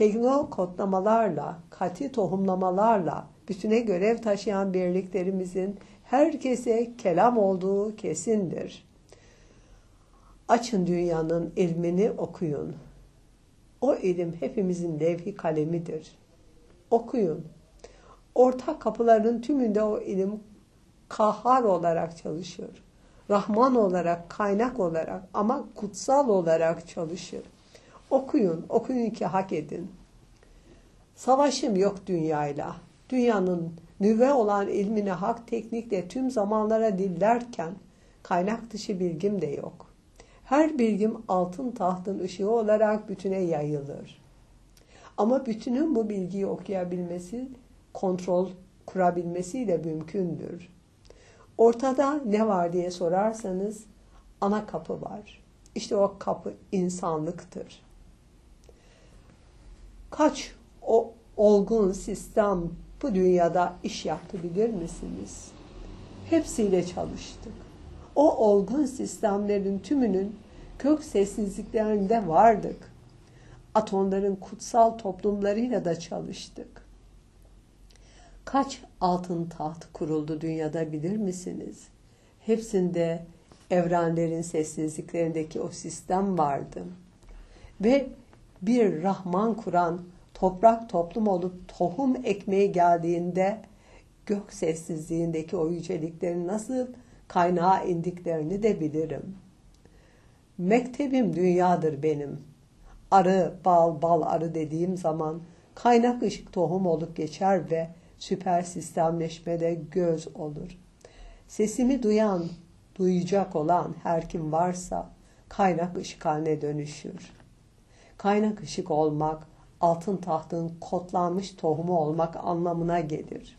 tekno kodlamalarla, kati tohumlamalarla bütüne görev taşıyan birliklerimizin herkese kelam olduğu kesindir. Açın dünyanın ilmini okuyun. O ilim hepimizin levhi kalemidir. Okuyun. Ortak kapıların tümünde o ilim kahhar olarak çalışır. Rahman olarak, kaynak olarak ama kutsal olarak çalışır. Okuyun, okuyun ki hak edin. Savaşım yok dünyayla. Dünyanın nüve olan ilmini hak teknikle tüm zamanlara dillerken kaynak dışı bilgim de yok. Her bilgim altın tahtın ışığı olarak bütüne yayılır. Ama bütünün bu bilgiyi okuyabilmesi, kontrol kurabilmesi de mümkündür. Ortada ne var diye sorarsanız ana kapı var. İşte o kapı insanlıktır. Kaç o olgun sistem bu dünyada iş yaptı bilir misiniz? Hepsiyle çalıştık. O olgun sistemlerin tümünün kök sessizliklerinde vardık. Atomların kutsal toplumlarıyla da çalıştık. Kaç altın taht kuruldu dünyada bilir misiniz? Hepsinde evrenlerin sessizliklerindeki o sistem vardı. Ve bir Rahman kuran toprak toplum olup tohum ekmeği geldiğinde gök sessizliğindeki o yüceliklerin nasıl kaynağa indiklerini de bilirim. Mektebim dünyadır benim. Arı, bal, bal arı dediğim zaman kaynak ışık tohum olup geçer ve süper sistemleşmede göz olur. Sesimi duyan, duyacak olan her kim varsa kaynak ışık haline dönüşür. Kaynak ışık olmak, altın tahtın kotlanmış tohumu olmak anlamına gelir.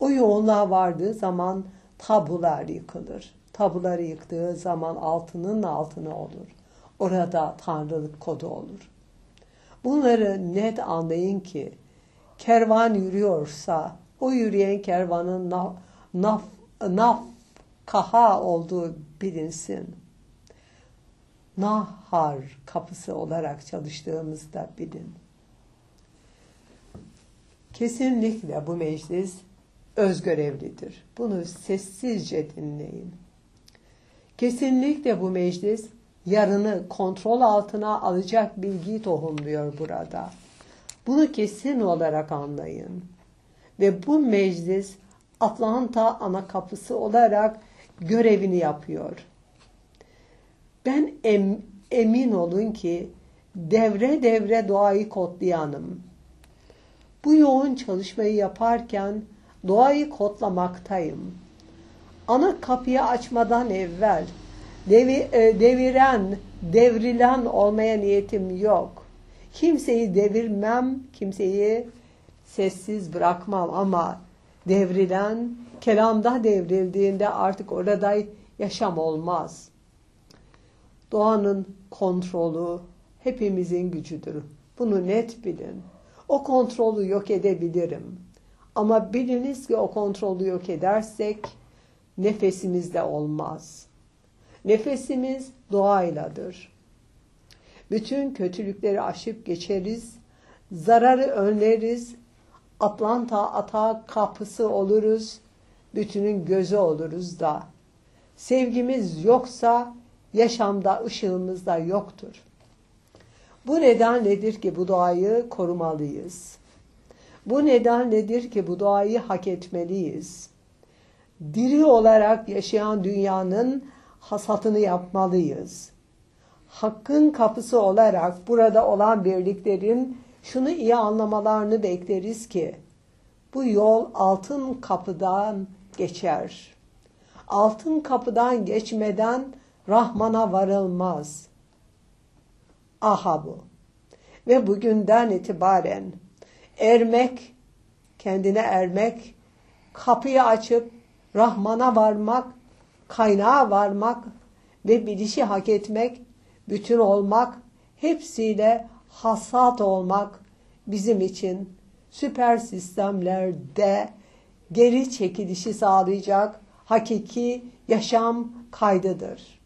O yoğunluğa vardığı zaman tabular yıkılır. Tabuları yıktığı zaman altının altını olur. Orada tanrılık kodu olur. Bunları net anlayın ki kervan yürüyorsa o yürüyen kervanın naf, naf, naf kaha olduğu bilinsin. Nahar kapısı olarak çalıştığımızda bilin. Kesinlikle bu meclis özgörevlidir. Bunu sessizce dinleyin. Kesinlikle bu meclis yarını kontrol altına alacak bilgiyi tohumluyor burada. Bunu kesin olarak anlayın. Ve bu meclis Atlanta ana kapısı olarak görevini yapıyor. Ben em, emin olun ki devre devre doğayı kodlayanım. Bu yoğun çalışmayı yaparken doğayı kodlamaktayım. Ana kapıyı açmadan evvel devi, e, deviren, devrilen olmaya niyetim yok. Kimseyi devirmem, kimseyi sessiz bırakmam ama devrilen, kelamda devrildiğinde artık orada yaşam olmaz. Doğanın kontrolü hepimizin gücüdür. Bunu net bilin. O kontrolü yok edebilirim. Ama biliniz ki o kontrolü yok edersek nefesimiz de olmaz. Nefesimiz doğayladır. Bütün kötülükleri aşıp geçeriz, zararı önleriz, Atlanta ata kapısı oluruz, bütünün gözü oluruz da. Sevgimiz yoksa yaşamda ışığımız da yoktur. Bu nedenledir ki bu doğayı korumalıyız. Bu nedenledir ki bu doğayı hak etmeliyiz. Diri olarak yaşayan dünyanın hasatını yapmalıyız. Hakkın kapısı olarak burada olan birliklerin şunu iyi anlamalarını bekleriz ki bu yol altın kapıdan geçer. Altın kapıdan geçmeden Rahman'a varılmaz. Aha bu. Ve bugünden itibaren ermek, kendine ermek, kapıyı açıp Rahman'a varmak, kaynağa varmak ve bilişi hak etmek, bütün olmak, hepsiyle hasat olmak bizim için süper sistemlerde geri çekilişi sağlayacak hakiki yaşam kaydıdır.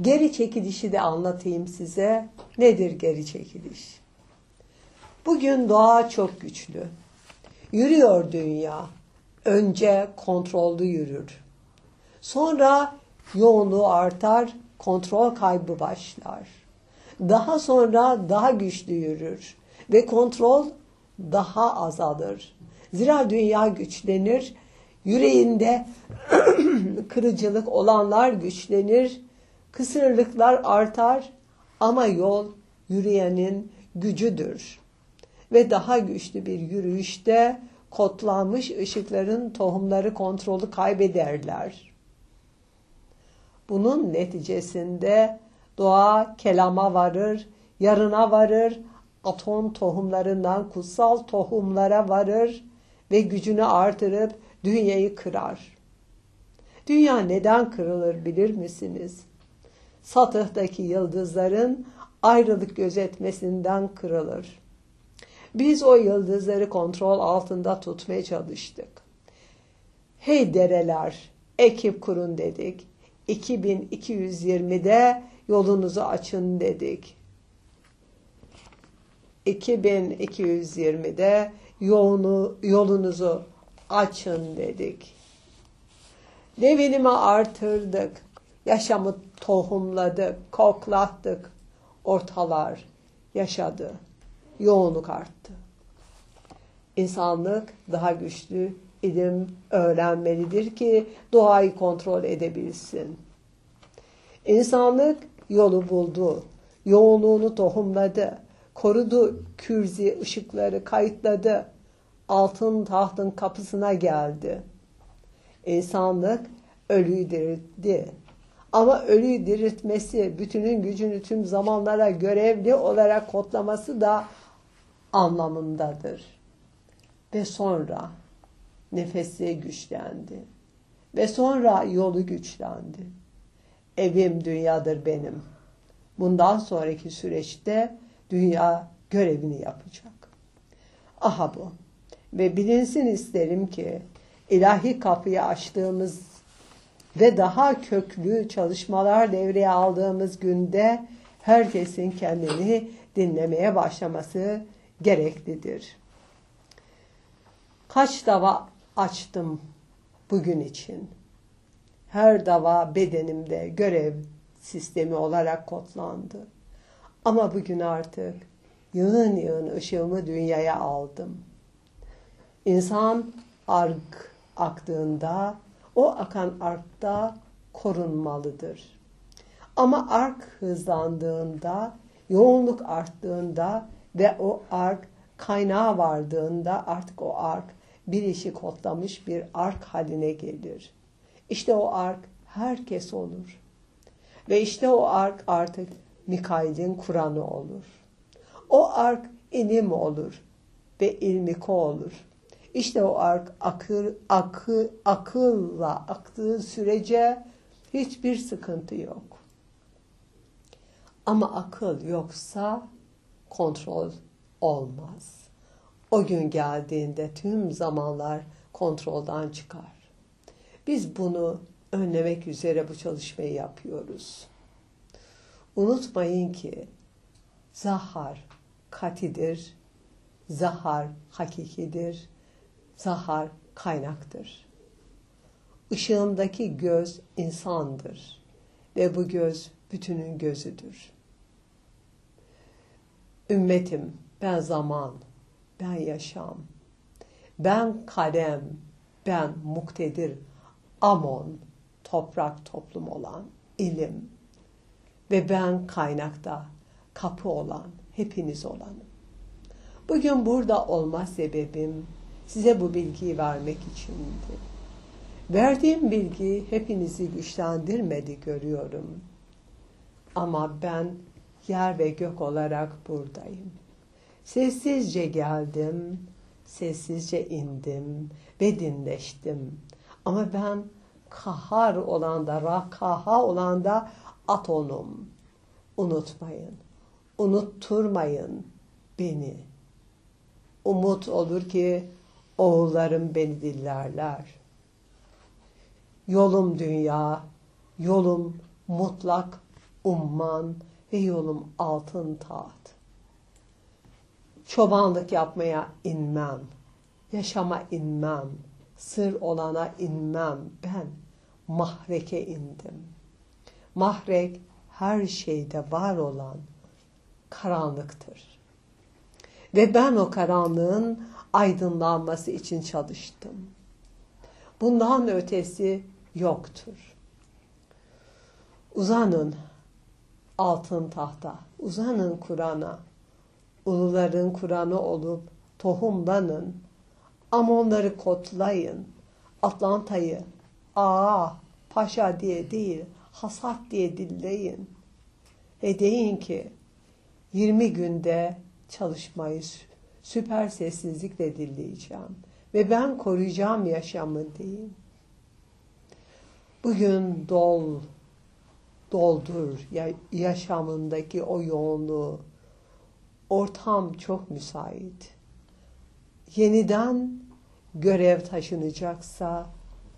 Geri çekilişi de anlatayım size. Nedir geri çekiliş? Bugün doğa çok güçlü. Yürüyor dünya. Önce kontrollü yürür. Sonra yoğunluğu artar, kontrol kaybı başlar. Daha sonra daha güçlü yürür ve kontrol daha azalır. Zira dünya güçlenir, yüreğinde kırıcılık olanlar güçlenir, kısırlıklar artar ama yol yürüyenin gücüdür. Ve daha güçlü bir yürüyüşte kodlanmış ışıkların tohumları kontrolü kaybederler. Bunun neticesinde doğa kelama varır, yarına varır, atom tohumlarından kutsal tohumlara varır ve gücünü artırıp dünyayı kırar. Dünya neden kırılır bilir misiniz? Satıhtaki yıldızların ayrılık gözetmesinden kırılır. Biz o yıldızları kontrol altında tutmaya çalıştık. Hey dereler, ekip kurun dedik. 2220'de yolunuzu açın dedik. 2220'de yolunu, yolunuzu açın dedik. Devinimi artırdık. Yaşamı tohumladık, koklattık. Ortalar yaşadı. Yoğunluk arttı. İnsanlık daha güçlü ilim öğrenmelidir ki doğayı kontrol edebilsin. İnsanlık yolu buldu, yoğunluğunu tohumladı, korudu kürzi ışıkları kayıtladı, altın tahtın kapısına geldi. İnsanlık ölüyü diriltti. Ama ölüyü diriltmesi, bütünün gücünü tüm zamanlara görevli olarak kodlaması da anlamındadır. Ve sonra nefesi güçlendi. Ve sonra yolu güçlendi. Evim dünyadır benim. Bundan sonraki süreçte dünya görevini yapacak. Aha bu. Ve bilinsin isterim ki ilahi kapıyı açtığımız ve daha köklü çalışmalar devreye aldığımız günde herkesin kendini dinlemeye başlaması gereklidir. Kaç dava açtım bugün için. Her dava bedenimde görev sistemi olarak kodlandı. Ama bugün artık yığın yığın ışığımı dünyaya aldım. İnsan ark aktığında o akan arkta korunmalıdır. Ama ark hızlandığında, yoğunluk arttığında ve o ark kaynağa vardığında artık o ark bir işi kodlamış bir ark haline gelir. İşte o ark herkes olur. Ve işte o ark artık Mikail'in Kur'an'ı olur. O ark ilim olur ve ilmiko olur. İşte o ark akıl, akı, akılla aktığı sürece hiçbir sıkıntı yok. Ama akıl yoksa kontrol olmaz. O gün geldiğinde tüm zamanlar kontroldan çıkar. Biz bunu önlemek üzere bu çalışmayı yapıyoruz. Unutmayın ki zahar katidir, zahar hakikidir, zahar kaynaktır. Işığımdaki göz insandır ve bu göz bütünün gözüdür. Ümmetim, ben zaman, ben yaşam, ben kalem, ben muktedir, amon, toprak toplum olan, ilim ve ben kaynakta kapı olan, hepiniz olanım. Bugün burada olma sebebim size bu bilgiyi vermek içindi. Verdiğim bilgi hepinizi güçlendirmedi görüyorum. Ama ben yer ve gök olarak buradayım. Sessizce geldim, sessizce indim ve dinleştim. Ama ben kahar olan da, rakaha olan da atonum. Unutmayın, unutturmayın beni. Umut olur ki oğullarım beni dillerler. Yolum dünya, yolum mutlak umman ve yolum altın taht. Çobanlık yapmaya inmem. Yaşama inmem. Sır olana inmem. Ben mahreke indim. Mahrek her şeyde var olan karanlıktır. Ve ben o karanlığın aydınlanması için çalıştım. Bundan ötesi yoktur. Uzanın altın tahta, uzanın Kur'an'a, uluların Kur'an'ı olup tohumlanın, Amonları kotlayın, Atlanta'yı, aa, paşa diye değil, hasat diye dilleyin. Ve deyin ki 20 günde çalışmayı süper sessizlikle dinleyeceğim. Ve ben koruyacağım yaşamı deyin. Bugün dol, doldur yaşamındaki o yoğunluğu. Ortam çok müsait. Yeniden görev taşınacaksa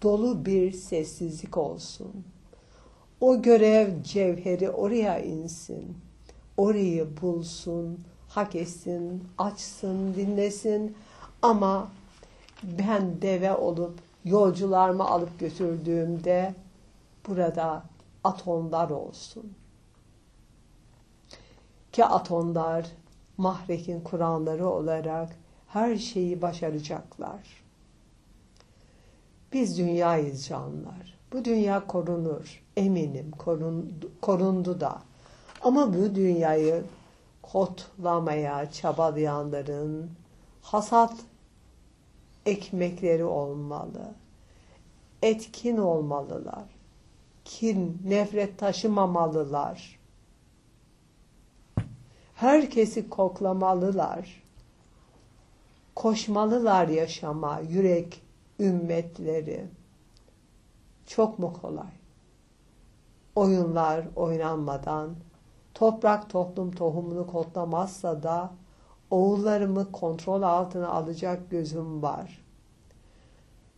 dolu bir sessizlik olsun. O görev cevheri oraya insin. Orayı bulsun, hak etsin, açsın, dinlesin. Ama ben deve olup yolcularımı alıp götürdüğümde burada atomlar olsun. Ki atomlar mahrekin Kur'anları olarak her şeyi başaracaklar. Biz dünyayız canlar. Bu dünya korunur. Eminim korundu, korundu da. Ama bu dünyayı kotlamaya çabalayanların hasat ekmekleri olmalı. Etkin olmalılar. Kin, nefret taşımamalılar. Herkesi koklamalılar. Koşmalılar yaşama, yürek ümmetleri. Çok mu kolay? Oyunlar oynanmadan, toprak toplum tohumunu kotlamazsa da oğullarımı kontrol altına alacak gözüm var.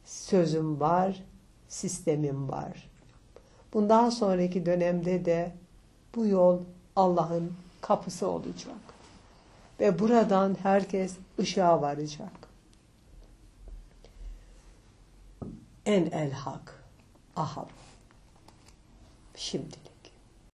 Sözüm var, sistemim var. Bundan sonraki dönemde de bu yol Allah'ın kapısı olacak. Ve buradan herkes ışığa varacak. En el hak. Ahab. Şimdilik.